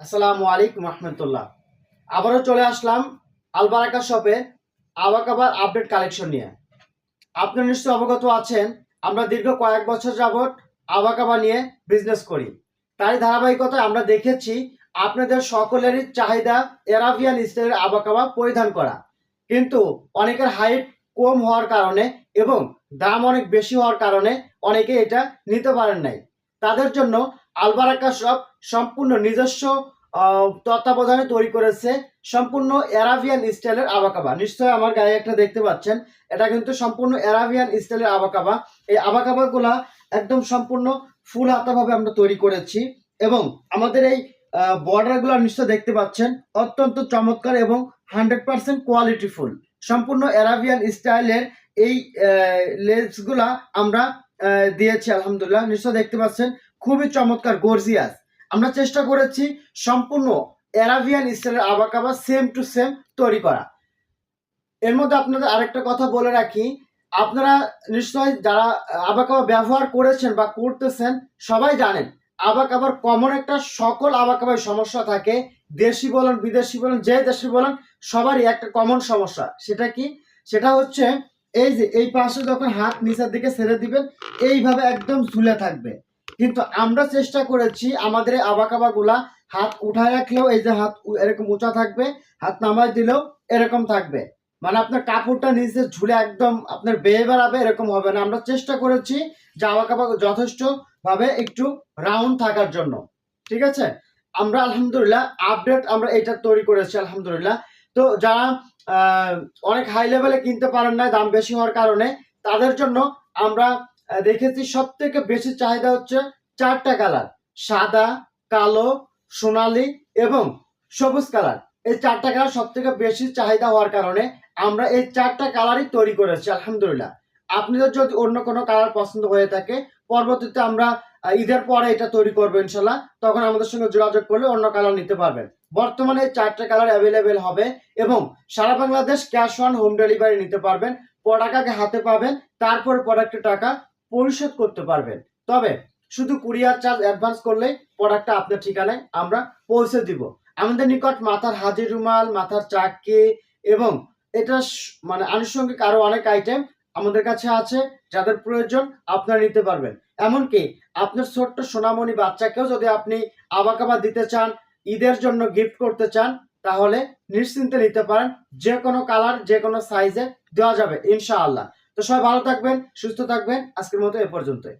আসসালামু আলাইকুম রহমতুল্লাহ। আবারও চলে আসলাম আলবারাকা শপে আবাকাবার আপডেট কালেকশন নিয়ে। আপনি নিশ্চয়ই অবগত আছেন, আমরা দীর্ঘ কয়েক বছর যাবৎ আবাকাবা নিয়ে বিজনেস করি। তারই ধারাবাহিকতায় আমরা দেখেছি আপনাদের সকলেরই চাহিদা এরাবিয়ান স্টাইলের আবাকাবা পরিধান করা। কিন্তু অনেকের হাইট কম হওয়ার কারণে এবং দাম অনেক বেশি হওয়ার কারণে অনেকে এটা নিতে পারেন নাই। তাদের জন্য আলবারাকা শপ সম্পূর্ণ নিজস্ব তত্ত্বাবধানে তৈরি করেছে। সম্পূর্ণ অ্যারাবিয়ান স্টাইলের আবাকাবা। নিশ্চয়ই আমার গায়ে একটা দেখতে পাচ্ছেন। এটা কিন্তু সম্পূর্ণ অ্যারাবিয়ান স্টাইলের আবাকাবা। এই আবাকাবাগুলা একদম সম্পূর্ণ ফুল হাতাভাবে আমরা তৈরি করেছি এবং আমাদের এই বর্ডারগুলো নিশ্চয় দেখতে পাচ্ছেন। অত্যন্ত চমৎকার এবং হান্ড্রেড পার্সেন্ট কোয়ালিটিফুল সম্পূর্ণ অ্যারাবিয়ান স্টাইলের এই লেসগুলা আমরা দিয়েছি, আলহামদুলিল্লাহ। নিশ্চয় দেখতে পাচ্ছেন। খুবই চমৎকার গর্জিয়াস আমরা চেষ্টা করেছি সম্পূর্ণ অ্যারাবিয়ান স্টাইলের আবাকাবা সেম টু সেম তৈরি করা। এর মধ্যে আপনাদের আরেকটা কথা বলে রাখি, আপনারা নিশ্চয় যারা আবাকাবা ব্যবহার করেছেন বা করতেছেন সবাই জানেন, আবাকাবার কমন একটা সকল আবাকাবার সমস্যা থাকে। দেশি বলেন, বিদেশি বলেন, যে দেশি বলেন, সবারই একটা কমন সমস্যা। সেটা কি? সেটা হচ্ছে এই যে, এই পাশে যখন হাত নিচের দিকে ছেড়ে দিবেন, এইভাবে একদম ঝুলে থাকবে। কিন্তু আমরা চেষ্টা করেছি আমাদের আবাকাবাগুলা হাত উঠায় রাখলেও এই যে হাত এরকম উঁচা থাকবে, হাত নামায় দিলেও এরকম থাকবে। মানে আপনার কাপড়টা নিচে ঝুলে একদম আপনার বেয়ে বেড়াবে এরকম হবে না। আমরা চেষ্টা করেছি যে আবাকাবা যথেষ্ট ভাবে একটু রাউন্ড থাকার জন্য। ঠিক আছে? আমরা আলহামদুলিল্লাহ আপডেট আমরা এটা তৈরি করেছি, আলহামদুলিল্লাহ। তো যারা অনেক হাই লেভেলে কিনতে পারেন না দাম বেশি হওয়ার কারণে, তাদের জন্য আমরা দেখেছি সব থেকে বেশি চাহিদা হচ্ছে চারটা কালার, সাদা, কালো, সোনালী এবং সবুজ কালার। এই চারটা কালার সব থেকে বেশি চাহিদা হওয়ার কারণে আমরা এই চারটা কালারই তৈরি করেছি, আলহামদুলিল্লাহ। আপনাদের যদি অন্য কোনো কালার পছন্দ হয়ে থাকে, পরবর্তীতে আমরা ঈদের পরে এটা তৈরি করব ইনশাল্লাহ, তখন আমাদের সঙ্গে যোগাযোগ করলে অন্য কালার নিতে পারবেন। বর্তমানে এই চারটে কালার অ্যাভেলেবেল হবে এবং সারা Bangladesh cash on home delivery নিতে পারবেন আগে হাতে পাবেন, তারপর প্রোডাক্টের টাকা পরিশোধ করতে পারবেন। তবে শুধু কুরিয়ার চার্জ অ্যাডভান্স করলেই প্রোডাক্টটা আপনার ঠিকানায় আমরা পৌঁছে দিব। আমাদের নিকট মাথার হাজির রুমাল, মাথার চাকি এবং এটা মানে আনুষঙ্গিক আরও অনেক আইটেম আমাদের কাছে আছে, যাদের প্রয়োজন আপনারা নিতে পারবেন। এমনকি আপনার ছোট্ট সোনামণি বাচ্চাকেও যদি আপনি আবাকাবা দিতে চান, ঈদের জন্য গিফট করতে চান, তাহলে নিশ্চিন্তে নিতে পারেন। যে কোনো কালার যে কোনো সাইজে দেওয়া যাবে, ইনশাআল্লাহ। তো সবাই ভালো থাকবেন সুস্থ থাকবেন। আজকের মতো এ পর্যন্তই।